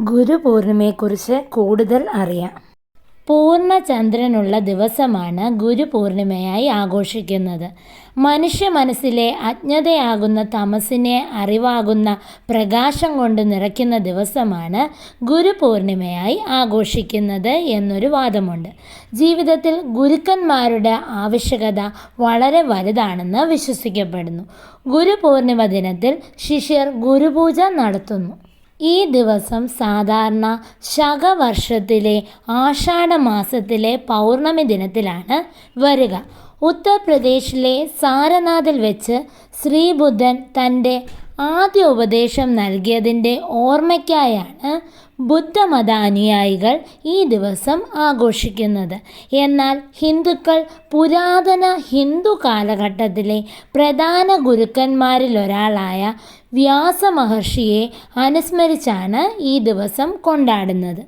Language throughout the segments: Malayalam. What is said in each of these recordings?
ഗുരുപൂർണിമയെക്കുറിച്ച് കൂടുതൽ അറിയാം. പൂർണചന്ദ്രനുള്ള ദിവസമാണ് ഗുരുപൂർണിമയായി ആഘോഷിക്കുന്നത്. മനുഷ്യ മനസ്സിലെ അജ്ഞതയാകുന്ന തമസിനെ അറിവാകുന്ന പ്രകാശം കൊണ്ട് നിറയ്ക്കുന്ന ദിവസമാണ് ഗുരുപൂർണിമയായി ആഘോഷിക്കുന്നത് എന്നൊരു വാദമുണ്ട്. ജീവിതത്തിൽ ഗുരുക്കന്മാരുടെ ആവശ്യകത വളരെ വലുതാണെന്ന് വിശ്വസിക്കപ്പെടുന്നു. ഗുരുപൂർണിമ ദിനത്തിൽ ശിഷ്യർ ഗുരുപൂജ നടത്തുന്നു. ഈ ദിവസം സാധാരണ ശകവർഷത്തിലെ ആഷാഢ മാസത്തിലെ പൗർണമി ദിനത്തിലാണ് വരിക. ഉത്തർപ്രദേശിലെ സാരനാഥിൽ വെച്ച് ശ്രീബുദ്ധൻ തന്റെ ആദ്യ ഉപദേശം നൽകിയതിന്റെ ഓർമ്മയ്ക്കായാണ് ബുദ്ധമതാനുയായികൾ ഈ ദിവസം ആഘോഷിക്കുന്നത്. എന്നാൽ ഹിന്ദുക്കൾ പുരാതന ഹിന്ദു കാലഘട്ടത്തിലെ പ്രധാന വ്യാസ മഹർഷിയെ അനുസ്മരിച്ചാണ് ഈ ദിവസം കൊണ്ടാടുന്നത്.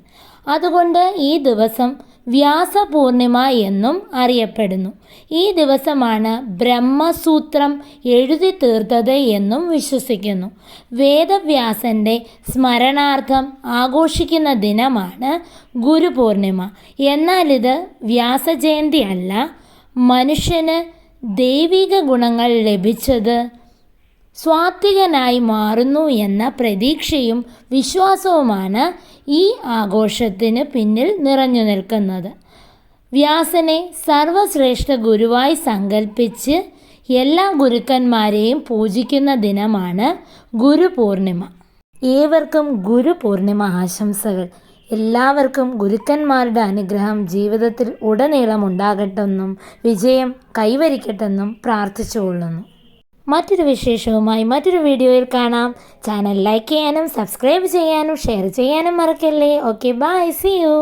അതുകൊണ്ട് ഈ ദിവസം വ്യാസപൂർണിമ എന്നും അറിയപ്പെടുന്നു. ഈ ദിവസമാണ് ബ്രഹ്മസൂത്രം എഴുതി തീർത്തത് എന്നും വിശ്വസിക്കുന്നു. വേദവ്യാസന്റെ സ്മരണാർത്ഥം ആഘോഷിക്കുന്ന ദിനമാണ് ഗുരുപൂർണിമ. എന്നാൽ ഇത് വ്യാസജയന്തി അല്ല മനുഷ്യന് ദൈവിക ഗുണങ്ങൾ ലഭിച്ചത് സ്വാത്വികനായി മാറുന്നു എന്ന പ്രതീക്ഷയും വിശ്വാസവുമാണ് ഈ ആഘോഷത്തിന് പിന്നിൽ നിറഞ്ഞു നിൽക്കുന്നത്. വ്യാസനെ സർവശ്രേഷ്ഠ ഗുരുവായി സങ്കല്പിച്ച് എല്ലാ ഗുരുക്കന്മാരെയും പൂജിക്കുന്ന ദിനമാണ് ഗുരുപൂർണിമ. ഏവർക്കും ഗുരുപൂർണിമ ആശംസകൾ. എല്ലാവർക്കും ഗുരുക്കന്മാരുടെ അനുഗ്രഹം ജീവിതത്തിൽ ഉടനീളം ഉണ്ടാകട്ടെന്നും വിജയം കൈവരിക്കട്ടെന്നും പ്രാർത്ഥിച്ചുകൊള്ളുന്നു. മറ്റൊരു വിശേഷവുമായി മറ്റൊരു വീഡിയോയിൽ കാണാം. ചാനൽ ലൈക്ക് ചെയ്യാനും സബ്സ്ക്രൈബ് ചെയ്യാനും ഷെയർ ചെയ്യാനും മറക്കല്ലേ? Okay bye C U